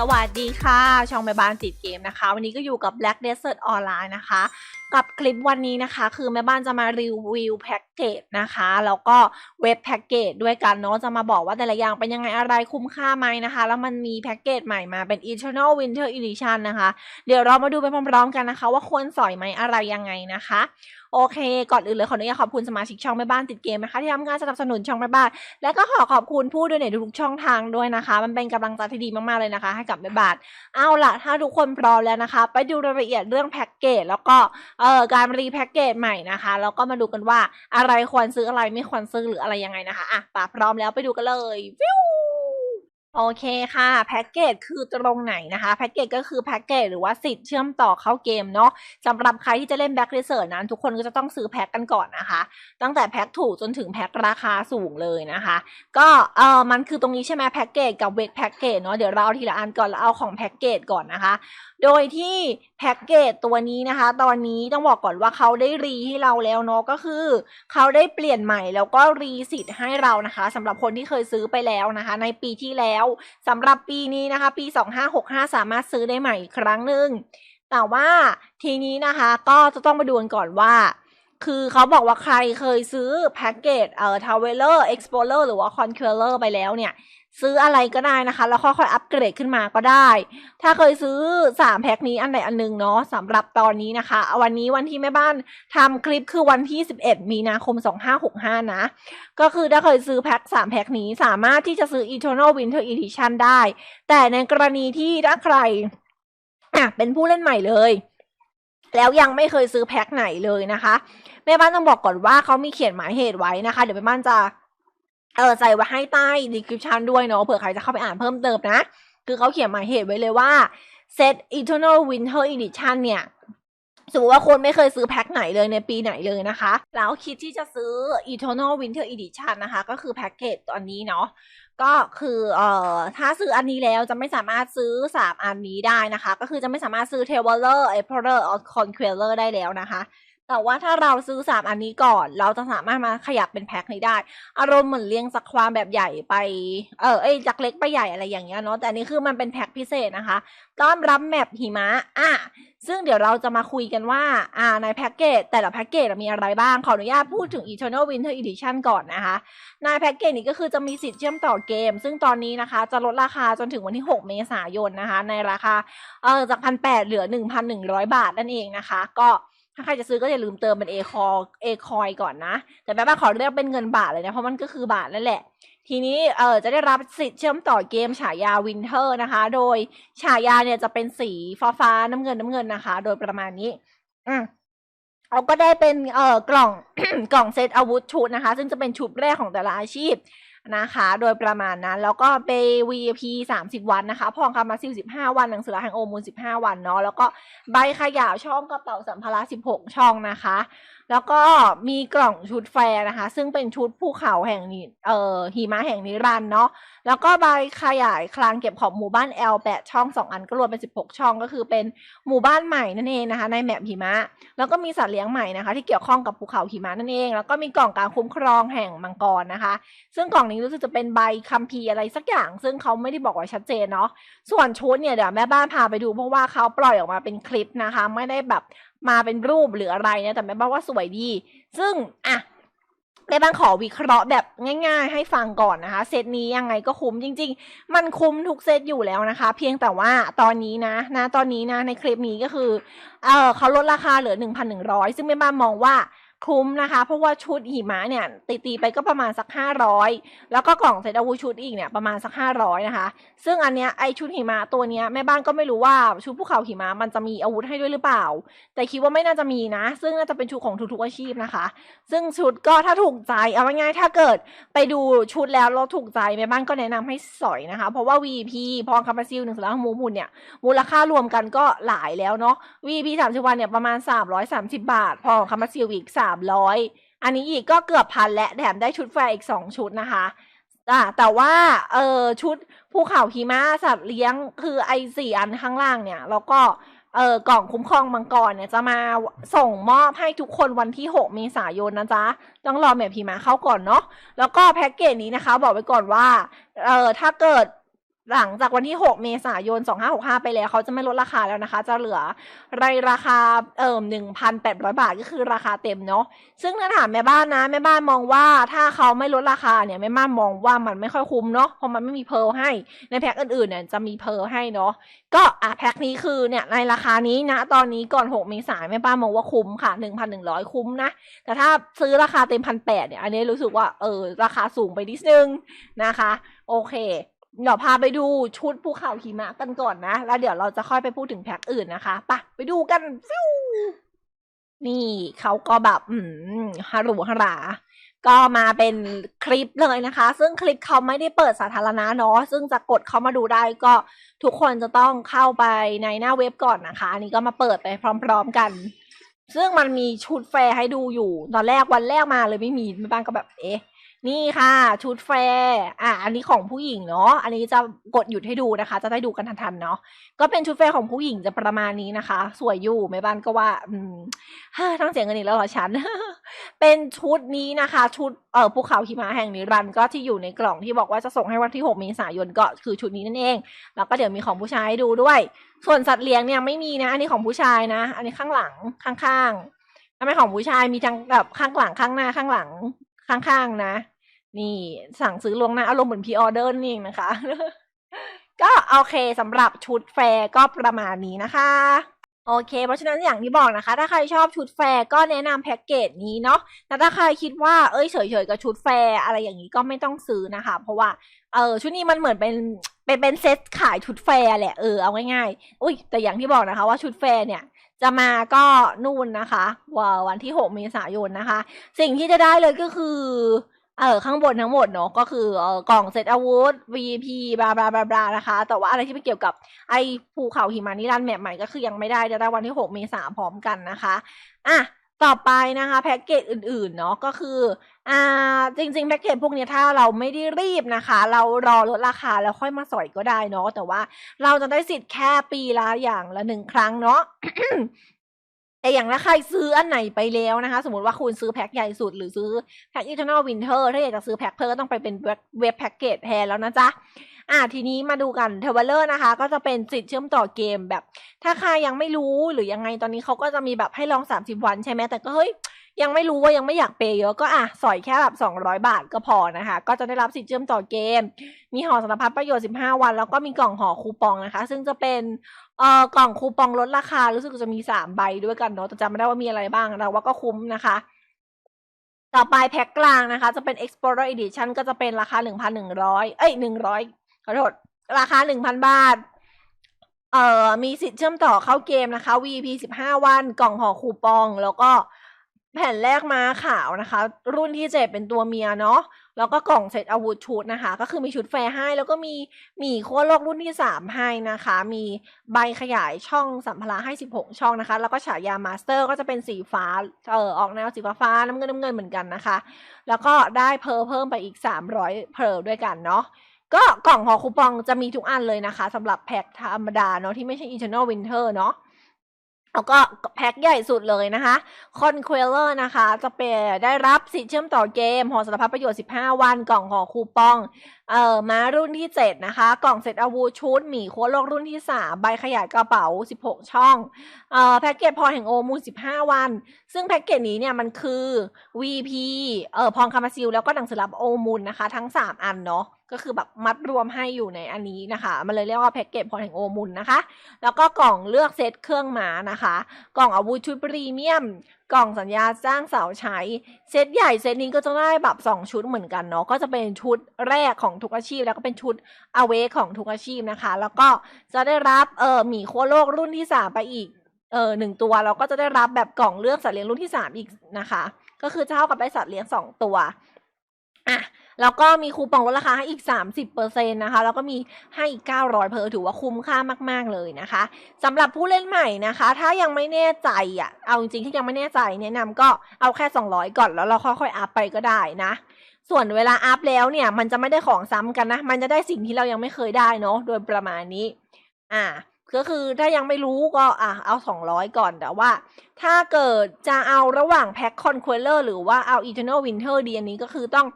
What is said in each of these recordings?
สวัสดีค่ะ ช่องแม่บ้านติดเกมนะคะ วันนี้ก็อยู่กับ Black Desert Online นะคะ กับคลิปวันนี้นะคะ คือแม่บ้านจะมารีวิวแพ็ก เกจนะคะ แล้วก็เว็บแพ็กเกจด้วยกันเนาะจะมาบอกว่าแต่ละอย่างเป็นยังไงอะไรคุ้มค่าไหมนะคะ แล้วมันมีแพ็กเกจใหม่มาเป็น Eternal Winter Edition นะคะ เดี๋ยวเรามาดูไปพร้อมๆกันนะคะ ว่าควรสอยไหมอะไรยังไงนะคะโอเค ก่อนอื่นเลยขออนุญาตขอบคุณสมาชิกช่องแม่บ้านติดเกมนะคะที่ทำงานสนับสนุนช่องแม่บ้าน และก็ขอขอบคุณผู้ด้วยในทุกช่องทางด้วยนะคะ มันเป็นกำลังใจที่ดีมากๆเลยนะคะ ให้กับแม่บ้าน เอาล่ะ ถ้าทุกคนพร้อมแล้วนะคะ ไปดูรายละเอียดเรื่องแพ็กเกจแล้วก็เอ่อการรีแพ็กเกจใหม่นะคะแล้วก็มาดูกันว่าอะะไรควรซื้ออะไรไม่ควรซื้อหรืออะไรยังไงนะคะอะป่าพร้อมแล้วไปดูกันเลยวิวโอเคค่ะแพ็กเกจคือตรงไหนนะคะแพ็กเกจก็คือแพ็กเกจหรือว่าสิทธิ์เชื่อมต่อเข้าเกมเนาะสำหรับใครที่จะเล่นแบ็กเรเซอร์นั้น ทุกคนก็จะต้องซื้อแพ็กกันก่อนนะคะ ตั้งแต่แพ็กถูกจนถึงแพ็กราคาสูงเลยนะคะ ก็เออมันคือตรงนี้ใช่ไหมแพ็กเกจกับเวกแพ็กเกจเนาะเดี๋ยวเราเอาทีละอันก่อนแล้วเอาของแพ็กเกจก่อนนะคะโดยที่แพ็กเกจตัวนี้นะคะ ตอนนี้ต้องบอกก่อนว่าเขาได้รีให้เราแล้วเนาะก็คือเขาได้เปลี่ยนใหม่แล้วก็รีสิทธิ์ให้เรานะคะสำหรับคนที่เคยซื้อไปแล้วนะคะ ในปีที่แล้วสำหรับปีนี้นะคะ ปี 2565 สามารถซื้อได้ใหม่อีกครั้งหนึ่งแต่ว่าทีนี้นะคะก็จะต้องมาดูกันก่อนว่าคือเขาบอกว่าใครเคยซื้อแพ็กเกจเอ่อ Traveler Explorer หรือว่า Conqueror ไปแล้วเนี่ย ซื้ออะไรก็ได้นะคะ แล้วค่อยๆอัปเกรดขึ้นมาก็ได้ ถ้าเคยซื้อ 3 แพ็คนี้อันไหนอันหนึงเนาะสำหรับตอนนี้นะคะ วันนี้วันที่แม่บ้านทำคลิปคือวันที่ 11 มีนาคม 2565 นะ ก็คือถ้าเคยซื้อแพ็ค3 แพ็คนี้สามารถที่จะซื้อ Eternal Winter Edition ได้ แต่ในกรณีที่ถ้าใครอะเป็นผู้เล่นใหม่เลยแล้วยังไม่เคยซื้อแพ็คไหนเลยนะคะ แม่บ้านต้องบอกก่อนว่าเขามีเขียนหมายเหตุไว้นะคะ เดี๋ยวแม่บ้านจะ เออใส่ไว้ให้ใต้ description ด้วยเนาะเผื่อใครจะเข้าไปอ่านเพิ่มเติมนะ คือเขาเขียนหมายเหตุไว้เลยว่า set eternal winter edition เนี่ยสมมติว่าคนไม่เคยซื้อแพ็คไหนเลยในปีไหนเลยนะคะ แล้วคิดที่จะซื้อ eternal winter edition นะคะ ก็คือแพ็กเกจตอนนี้เนาะก็คือเอ่อถ้าซื้ออันนี้แล้วจะไม่สามารถซื้อ 3 อันนี้ได้นะคะ ก็คือจะไม่สามารถซื้อ Traveler Explorer or Conqueror ได้แล้วนะคะ แต่ว่าถ้าเราซื้อ 3 อันนี้ก่อน เราจะสามารถมาขยับเป็นแพ็คนี้ได้ อารมณ์เหมือนเลี้ยงจากความแบบใหญ่ไป เออเอ้ยจากเล็กไปใหญ่อะไรอย่างเงี้ยเนาะแต่อันนี้คือมันเป็นแพ็คพิเศษนะคะต้อนรับแมปหิมะอะซึ่งเดี๋ยวเราจะมาคุยกันว่า อ่าในแพ็กเกจแต่ละแพ็กเกจมีอะไรบ้าง ขออนุญาตพูดถึง Eternal Winter Edition ก่อนนะคะ ในแพ็กเกจนี้ก็คือจะมีสิทธิ์เชื่อมต่อเกม ซึ่งตอนนี้นะคะจะลดราคาจนถึงวันที่ 6 เมษายนนะคะ ในราคาเออจากพันแปดเหลือ 1,100 บาทนั่นเองนะคะ ก็ ถ้าใครจะซื้อก็อย่าลืมเติมเป็น A คอ A คอยก่อนนะ แต่แม่บ้านขอเรียกเป็นเงินบาทเลยนะ เพราะมันก็คือบาทนั่นแหละ ทีนี้เออจะได้รับสิทธิ์เชื่อมต่อเกมฉายาวินเทอร์นะคะ โดยฉายาเนี่ยจะเป็นสีฟ้าฟ้าๆน้ำเงินน้ำเงินนะคะ โดยประมาณนี้ อืมเราก็ได้เป็นเอ่อกล่องกล่องเซตอาวุธชุดนะคะ ซึ่งจะเป็นชุดแรกของแต่ละอาชีพ นะคะ โดยประมาณนั้น แล้วก็ไป VIP 30 วันนะคะ พองคำมาซิล15 วันหนังสือแห่งโอมูล 15 วันเนาะแล้วก็ใบขยาวช่องกระเป๋าสัมภาระ 16 ช่องนะคะ แล้วก็มีกล่องชุดแฟร์นะคะ ซึ่งเป็นชุดภูเขาแห่งนี้เอ่อหิมะแห่งนิรันเนาะแล้วก็ใบขยายคลังเก็บของหมู่บ้าน L 8ช่อง2อันก็รวมเป็น16ช่องก็คือเป็นหมู่บ้านใหม่นั่นเองนะคะ ในแมปหิมะ แล้วก็มีสัตว์เลี้ยงใหม่นะคะ ที่เกี่ยวข้องกับภูเขาหิมะนั่นเอง แล้วก็มีกล่องการคุ้มครองแห่งมังกรนะคะ ซึ่งกล่องนี้รู้สึกจะเป็นใบคัมภีร์อะไรสักอย่าง ซึ่งเขาไม่ได้บอกไว้ชัดเจนเนาะส่วนชุดเนี่ยเดี๋ยวแม่บ้านพาไปดูเพราะว่าเขาปล่อยออกมาเป็นคลิปนะคะ ไม่ได้แบบ มาเป็นรูปหรืออะไรนะแต่แม่บ้านว่าสวยดี ซึ่งอะแม่บ้านขอวิเคราะห์แบบง่าย ๆ ให้ฟังก่อนนะคะ เซตนี้ยังไงก็คุ้มจริง ๆ มันคุ้มทุกเซตอยู่แล้วนะคะ เพียงแต่ว่าตอนนี้นะนะตอนนี้นะในคลิปนี้ก็คือเออเขาลดราคาเหลือ 1,100 ซึ่งแม่บ้านมองว่า คุ้มนะคะ เพราะว่าชุดหิมะเนี่ยตีตีๆไปก็ประมาณสัก 500 แล้วก็กล่องเซตอาวุธชุดอีกเนี่ยประมาณสัก 500 นะคะ ซึ่งอันเนี้ยไอชุดหิมะตัวเนี้ยแม่บ้านก็ไม่รู้ว่าชุดภูเขาหิมะมันจะมีอาวุธให้ด้วยหรือเปล่า แต่คิดว่าไม่น่าจะมีนะ ซึ่งน่าจะเป็นชุดของทุกๆอาชีพนะคะ ซึ่งชุดก็ถ้าถูกใจเอาง่ายๆถ้าเกิดไปดูชุดแล้วเราถูกใจแม่บ้านก็แนะนำให้สอยนะคะ เพราะว่า VP พองคามาซิลหนึ่งสลักหมูมุนเนี่ยมูลค่ารวมกันก็หลายแล้วเนาะ VP สามสิบวันเนี่ยประมาณ 330 บาท พอคามาซิลอีก300 อันนี้อีกก็เกือบพันและแถมได้ชุดแฟร์อีก 2 ชุดนะคะอ่าแต่ว่าเออชุดภูเขาหิมะสัตว์เลี้ยงคือไอสี่อันข้างล่างเนี่ย แล้วก็เออกล่องคุ้มครองมังกรเนี่ยจะมาส่งมอบให้ทุกคนวันที่ 6 เมษายนนะจ๊ะ ต้องรอแมพหิมะเข้าก่อนเนาะแล้วก็แพ็กเกจนี้นะคะ บอกไว้ก่อนว่าเออถ้าเกิด หลังจากวันที่ 6 เมษายน 2565 ไปแล้วเขาจะไม่ลดราคาแล้วนะคะ จะเหลือในราคาเอ่อ1,800 บาทก็คือราคาเต็มเนาะซึ่งถ้าถามแม่บ้านนะ แม่บ้านมองว่าถ้าเขาไม่ลดราคาเนี่ยแม่บ้านมองว่ามันไม่ค่อยคุ้มเนาะเพราะมันไม่มีเพร์ลให้ในแพ็คอื่นๆเนี่ยจะมีเพร์ลให้เนาะก็อะแพ็คนี้คือเนี่ยในราคานี้นะ ตอนนี้ก่อน 6 เมษายนแม่บ้านมองว่าคุ้มค่ะ 1,100 คุ้มนะ แต่ถ้าซื้อราคาเต็มพันแปดเนี่ยอันนี้รู้สึกว่าเออราคาสูงไปนิดนึงนะคะ โอเค เดี๋ยวพาไปดูชุดภูเขาหิมะกันก่อนนะ แล้วเดี๋ยวเราจะค่อยไปพูดถึงแพ็คอื่นนะคะไปะไปดูกันฟิวนี่เขาก็แบบอืมฮารุฮาราก็มาเป็นคลิปเลยนะคะ ซึ่งคลิปเขาไม่ได้เปิดสาธารณะเนาะซึ่งจะกดเข้ามาดูได้ก็ทุกคนจะต้องเข้าไปในหน้าเว็บก่อนนะคะ อันนี้ก็มาเปิดไปพร้อม ๆกัน ซึ่งมันมีชุดแฟร์ให้ดูอยู่ ตอนแรกวันแรกมาเลยไม่มีแม่บ้านก็แบบเอ๊ะ นี่ค่ะ ชุดแฟร์อะอันนี้ของผู้หญิงเนาะอันนี้จะกดหยุดให้ดูนะคะ จะได้ดูกันทันๆเนาะก็เป็นชุดแฟร์ของผู้หญิงจะประมาณนี้นะคะ สวยอยู่แม่บ้านก็ว่า อืมฮ้ยต้องเสียเงินอีกแล้วเหรอฉัน เป็นชุดนี้นะคะ ชุดเอ่อภูเขาหิมะแห่งนิรันด์ก็ที่อยู่ในกล่องที่บอกว่าจะส่งให้วันที่ 6 เมษายนก็คือชุดนี้นั่นเอง แล้วก็เดี๋ยวมีของผู้ชายให้ดูด้วย ส่วนสัตว์เลี้ยงเนี่ยไม่มีนะ อันนี้ของผู้ชายนะ อันนี้ข้างหลังข้างๆถ้าไม่ของผู้ชายมีทั้งแบบข้างหลังข้างหน้าข้างหลังข้างๆนะ นี่สั่งซื้อลวงหน้าอารมณ์เหมือนพีออเดอร์นี่เองนะคะ ก็โอเคสำหรับชุดแฟร์ก็ประมาณนี้นะคะโอเค เพราะฉะนั้นอย่างที่บอกนะคะ ถ้าใครชอบชุดแฟร์ก็แนะนำแพ็กเกจนี้เนาะแต่ถ้าใครคิดว่าเอ้ยเฉยๆกับชุดแฟร์อะไรอย่างนี้ก็ไม่ต้องซื้อนะคะ เพราะว่าเออชุดนี้มันเหมือนเป็นเป็นเป็นเซตขายชุดแฟร์แหละเออเอาง่ายๆอุ้ยแต่อย่างที่บอกนะคะว่าชุดแฟร์เนี่ยจะมาก็นู่นนะคะว่าวันที่ 6 เมษายนนะคะ สิ่งที่จะได้เลยก็คือ เออข้างบนทั้งหมดเนาะก็คือเออกล่องเซตอาวุธ VP บลาบลาบลาบลานะคะ แต่ว่าอะไรที่ไม่เกี่ยวกับไอ้ภูเขาหิมานิรันดร์แมปใหม่ก็คือยังไม่ได้จะได้วันที่ 6 เมษาพร้อมกันนะคะอะต่อไปนะคะแพ็กเกจอื่นๆเนาะก็คืออ่าจริงๆแพ็กเกจพวกนี้ถ้าเราไม่ได้รีบนะคะ เรารอลดราคาแล้วค่อยมาสอยก็ได้เนาะแต่ว่าเราจะได้สิทธิ์แค่ปีละอย่างละหนึ่งครั้งเนาะ แต่อย่างถ้าใครซื้ออันไหนไปแล้วนะคะ สมมติว่าคุณซื้อแพ็คใหญ่สุดหรือซื้อแพ็ค Eternal Winter ถ้าอยากจะซื้อแพ็คเพิ่มก็ต้องไปเป็นเว็บแพ็กเกจแทนแล้วนะจ๊ะอ่าทีนี้มาดูกันเทเวลเลอร์นะคะ ก็จะเป็นสิทธิ์เชื่อมต่อเกมแบบ ถ้าใครยังไม่รู้หรือยังไงตอนนี้เขาก็จะมีแบบให้ลอง 30 วันใช่ไหมแต่ก็เฮ้ยยังไม่รู้ว่ายังไม่อยากเปย์เยอะก็อะสอยแค่แบบ200 บาทก็พอนะคะ ก็จะได้รับสิทธิ์เชื่อมต่อเกม มีห่อสารพัดประโยชน์ 15 วัน แล้วก็มีกล่องห่อคูปองนะคะ ซึ่งจะเป็น เอ่อกล่องคูปองลดราคารู้สึกจะมี3ใบด้วยกันเนาะแต่จำไม่ได้ว่ามีอะไรบ้างแต่ว่าก็คุ้มนะคะ ต่อไปแพ็คกลางนะคะ จะเป็น Explorer Edition ก็จะเป็นราคา 1,100 เอ้ย 100 ขอโทษ ราคา 1,000 บาท เอ่อ มีสิทธิ์เชื่อมต่อเข้าเกมนะคะ VP 15 วัน กล่องห่อคูปอง แล้วก็แผ่นแรกมาขาวนะคะ รุ่นที่เจ็ดเป็นตัวเมียเนาะ แล้วก็กล่องเซตอาวุธชุดนะคะ ก็คือมีชุดแฟร์ให้ แล้วก็มีหมีโค้ดโลกรุ่นที่ 3 ให้นะคะ มีใบขยายช่องสัมภาระให้ 16 ช่องนะคะ แล้วก็ฉายามาสเตอร์ก็จะเป็นสีฟ้า เออออกแนวสีฟ้าฟ้าน้ำเงินน้ำเงินเหมือนกันนะคะ แล้วก็ได้เพร์ลเพิ่มไปอีก 300 เพร์ลด้วยกันเนาะก็กล่องห่อคูปองจะมีทุกอันเลยนะคะสำหรับแพ็คธรรมดาเนาะที่ไม่ใช่ Eternal Winter เนาะ แล้วก็แพ็คใหญ่สุดเลยนะคะ Conqueror นะคะ จะเป็นได้รับสิทธิ์เชื่อมต่อเกมหอสารพัดประโยชน์ 15 วัน กล่องห่อคูปอง เอ่อมารุ่นที่ 7 นะคะ กล่องเซตอาวุธชุดหมีโค้ดโลกรุ่นที่ 3 ใบขยายกระเป๋า 16 ช่องเอ่อแพ็กเกจพรแห่งโอมูล15 วัน ซึ่งแพ็กเกจนี้เนี่ยมันคือ VP เอ่อพรคามาซิลแล้วก็หนังสือรับโอมูลนะคะ ทั้ง 3 อันเนาะก็คือแบบมัดรวมให้อยู่ในอันนี้นะคะ มันเลยเรียกว่าแพ็กเกจพรแห่งโอมูลนะคะ แล้วก็กล่องเลือกเซตเครื่องหมานะคะ กล่องอาวุธชุดพรีเมียม กล่องสัญญาจ้างสาวใช้ เซตใหญ่เซตนี้ก็จะได้แบบสองชุดเหมือนกันเนาะก็จะเป็นชุดแรกของทุกอาชีพ แล้วก็เป็นชุดอเวของทุกอาชีพนะคะ แล้วก็จะได้รับเออหมีโคโลกรุ่นที่สามไปอีกเออหนึ่งตัวแล้วก็จะได้รับแบบกล่องเลือกสัตว์เลี้ยงรุ่นที่สามอีกนะคะ ก็คือจะเท่ากับได้สัตว์เลี้ยงสองตัวอะ แล้วก็มีคูปองลดราคาให้อีก 30%นะคะแล้วก็มีให้อีก 900 เพอถือว่าคุ้มค่ามาก ๆ เลยนะคะสำหรับผู้เล่นใหม่นะคะ ถ้ายังไม่แน่ใจอะเอาจริงๆที่ยังไม่แน่ใจแนะนำก็เอาแค่ 200 ก่อนแล้วเราค่อยๆอัพไปก็ได้นะส่วนเวลาอัพแล้วเนี่ยมันจะไม่ได้ของซ้ำกันนะ มันจะได้สิ่งที่เรายังไม่เคยได้เนาะโดยประมาณนี้ อ่า ก็คือถ้ายังไม่รู้ก็อะเอา 200 ก่อนแต่ว่า ถ้าเกิดจะเอาระหว่างแพ็คคอนควเลอร์หรือว่าเอา Eternal Winter ดีอันนี้ก็คือต้อง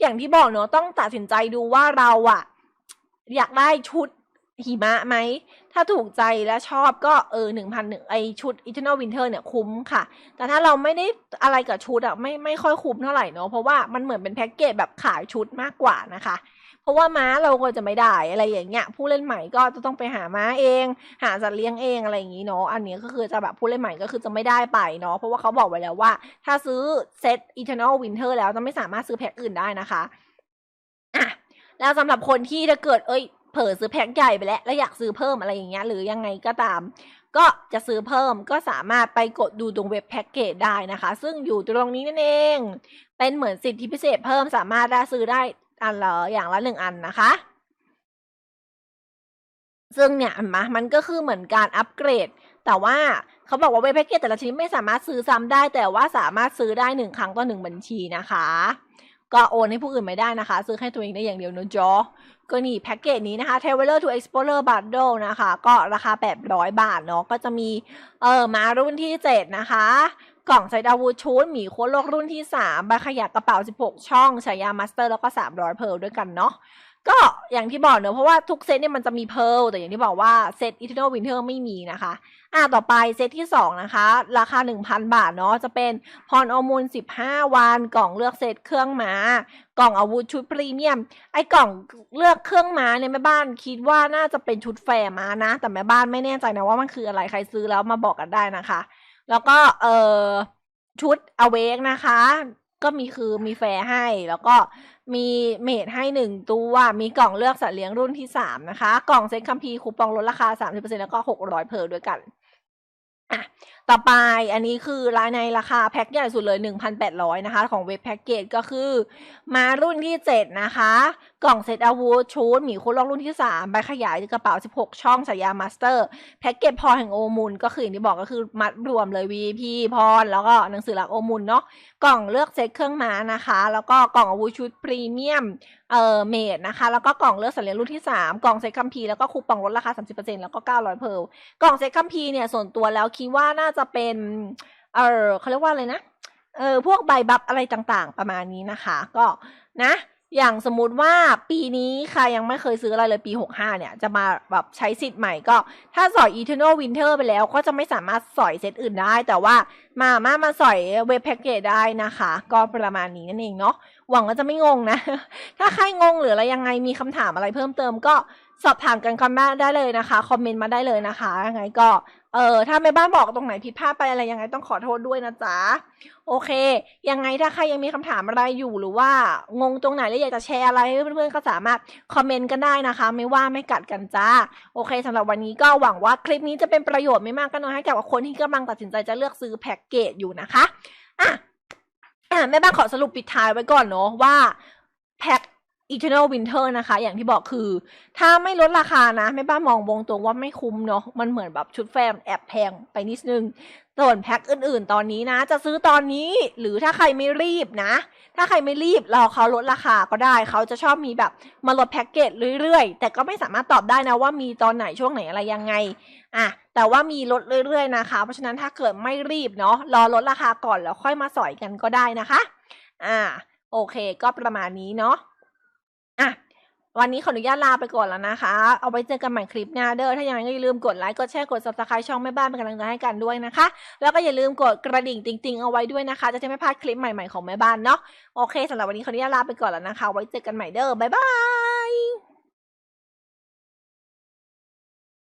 อย่างที่บอกเนอะต้องตัดสินใจดูว่าเราอะอยากได้ชุดหิมะไหม ถ้าถูกใจและชอบก็เออหนึ่งพันหนึ่งไอชุด Eternal Winter เนี่ยคุ้มค่ะ แต่ถ้าเราไม่ได้อะไรกับชุดอะไม่ไม่ค่อยคุ้มเท่าไหร่เนาะเพราะว่ามันเหมือนเป็นแพ็กเกจแบบขายชุดมากกว่านะคะ ราะว่าม้าเราก็จะไม่ได้อะไรอย่างเงี้ยผู้เล่นใหม่ก็จะต้องไปหาม้าเอง หาสัตว์เลี้ยงเองอะไรอย่างงี้เนาะอันนี้ก็คือจะแบบผู้เล่นใหม่ก็คือจะไม่ได้ไปเนาะเพราะว่าเขาบอกไว้แล้วว่า ถ้าซื้อเซต Eternal Winter แล้วจะไม่สามารถซื้อแพ็คอื่นได้นะคะอะแล้วสำหรับคนที่ถ้าเกิดเอ้ยเผลอซื้อแพ็คใหญ่ไปแล้วแล้วอยากซื้อเพิ่มอะไรอย่างเงี้ยหรือยังไงก็ตาม ก็จะซื้อเพิ่มก็สามารถไปกดดูตรงเว็บแพ็กเกจได้นะคะ ซึ่งอยู่ตรงนี้นั่นเอง เป็นเหมือนสิทธิพิเศษเพิ่มสามารถได้ซื้อได้ อันละอย่างละหนึ่งอันนะคะ ซึ่งเนี่ยเห็นไหมมันก็คือเหมือนการอัปเกรด แต่ว่าเขาบอกว่าเว็บแพ็กเกจแต่ละชนิดไม่สามารถซื้อซ้ำได้ แต่ว่าสามารถซื้อได้หนึ่งครั้งต่อหนึ่งบัญชีนะคะ ก็โอนให้ผู้อื่นไม่ได้นะคะ ซื้อให้ตัวเองได้อย่างเดียวนะจ๊ะก็นี่แพ็กเกจนี้นะคะ Traveler to Explorer Bundle นะคะ ก็ราคา 800 บาทเนาะก็จะมีเออมารุ่นที่ 7 นะคะ กล่องใส่ดาวูดชุดหมีโค้ดโลกรุ่นที่3ใบขยะกระเป๋า 16 ช่องฉายามาสเตอร์แล้วก็ 300 เพลด้วยกันเนาะก็อย่างที่บอกเนอะเพราะว่าทุกเซตเนี่ยมันจะมีเพลแต่อย่างที่บอกว่าเซต Eternal Winter ไม่มีนะคะ อ่าต่อไปเซตที่ 2 นะคะ ราคา 1,000 บาทเนาะจะเป็นพรอมูล 15 วัน กล่องเลือกเซตเครื่องม้ากล่องอาวุธชุดพรีเมียม ไอ้กล่องเลือกเครื่องม้าเนี่ยแม่บ้านคิดว่าน่าจะเป็นชุดแฟร์ม้านะ แต่แม่บ้านไม่แน่ใจนะว่ามันคืออะไรใครซื้อแล้วมาบอกกันได้นะคะ แล้วก็เออชุดอเวกนะคะ ก็มีคือมีแฟร์ให้ แล้วก็มีเมดให้หนึ่งตัว มีกล่องเลือกสัตว์เลี้ยงรุ่นที่สามนะคะ กล่องเซ็ตคัมภีร์คูปองลดราคาสามสิบเปอร์เซ็นแล้วก็หกร้อยเพร์ลด้วยกันอะต่อไปอันนี้คือรายในราคาแพ็คใหญ่สุดเลย 1,800 นะคะ ของเว็บแพ็กเกจก็คือ มารุ่นที่ 7 นะคะ กล่องเซตอาวุธชุดหมีคุณลอกรุ่นที่ 3 ใบขยายกระเป๋า 16 ช่องฉายามาสเตอร์ แพ็กเกจพอแห่งโอมูลก็คืออย่างที่บอกก็คือมัดรวมเลย VP พรแล้วก็หนังสือหลักโอมูลเนาะกล่องเลือกเซตเครื่องม้านะคะ แล้วก็กล่องอาวุธชุดพรีเมียมเอ่อเมดนะคะ แล้วก็กล่องเลือกสัตว์เลี้ยงรุ่นที่ 3 กล่องเซตคัมภีร์แล้วก็คูปองลดราคา 30%แล้วก็ 900เพร์ลกล่องเซตคัมภีร์เนี่ยส่วนตัวแล้วคิดว่าน่าจะเป็นเออเขาเรียกว่าอะไรนะเออพวกใบบัฟอะไรต่างๆ ประมาณนี้นะคะ ก็นะ อย่างสมมุติว่าปีนี้ใครยังไม่เคยซื้ออะไรเลยปี 65 เนี่ย จะมาแบบใช้สิทธิ์ใหม่ก็ ถ้าสอย Eternal Winter ไปแล้วก็จะไม่สามารถสอยเซตอื่นได้ แต่ว่ามามามาสอยเว็บแพ็กเกจได้นะคะ ก็ประมาณนี้นั่นเองเนาะหวังว่าจะไม่งงนะ ถ้าใครงงหรืออะไรยังไงมีคำถามอะไรเพิ่มเติมก็สอบถามกันกันมาได้เลยนะคะ คอมเมนต์มาได้เลยนะคะยังไงก็ เออถ้าแม่บ้านบอกตรงไหนผิดพลาดไปอะไรยังไงต้องขอโทษด้วยนะจ๊ะ โอเค ยังไงถ้าใครยังมีคำถามอะไรอยู่หรือว่างงตรงไหนแล้วอยากจะแชร์อะไรให้เพื่อนๆก็สามารถคอมเมนต์กันได้นะคะ ไม่ว่าไม่กัดกันจ้า โอเคสำหรับวันนี้ก็หวังว่าคลิปนี้จะเป็นประโยชน์ไม่มากก็น้อยให้กับคนที่กำลังตัดสินใจจะเลือกซื้อแพ็กเกจอยู่นะคะอะอะแม่บ้านขอสรุปปิดท้ายไว้ก่อนเนาะว่าแพ็ก Eternal Winter นะคะ อย่างที่บอกคือ ถ้าไม่ลดราคานะแม่บ้านมองวงตัวว่าไม่คุ้มเนาะมันเหมือนแบบชุดแฟมแอบแพงไปนิดนึง ส่วนแพ็คอื่นๆ ตอนนี้นะ จะซื้อตอนนี้หรือถ้าใครไม่รีบนะ ถ้าใครไม่รีบรอเขาลดราคาก็ได้เขาจะชอบมีแบบมาลดแพ็กเกจเรื่อยๆ แต่ก็ไม่สามารถตอบได้นะว่ามีตอนไหนช่วงไหนอะไรยังไงอะแต่ว่ามีลดเรื่อยๆนะคะ เพราะฉะนั้นถ้าเกิดไม่รีบเนาะรอลดราคาก่อนแล้วค่อยมาสอยกันก็ได้นะคะ อ่า โอเค ก็ประมาณนี้เนาะ อะวันนี้ขออนุญาตลาไปก่อนแล้วนะคะ เอาไว้เจอกันใหม่คลิปหน้าเด้อ ถ้าอย่างไรก็อย่าลืมกดไลค์ กดแชร์ กด subscribe ช่องแม่บ้านเป็นกำลังใจให้กันด้วยนะคะ แล้วก็อย่าลืมกดกระดิ่งติ๊งๆเอาไว้ด้วยนะคะ จะได้ไม่พลาดคลิปใหม่ๆของแม่บ้านเนาะ โอเคสำหรับวันนี้ขออนุญาตลาไปก่อนแล้วนะคะ ไว้เจอกันใหม่เด้อ บ๊ายบาย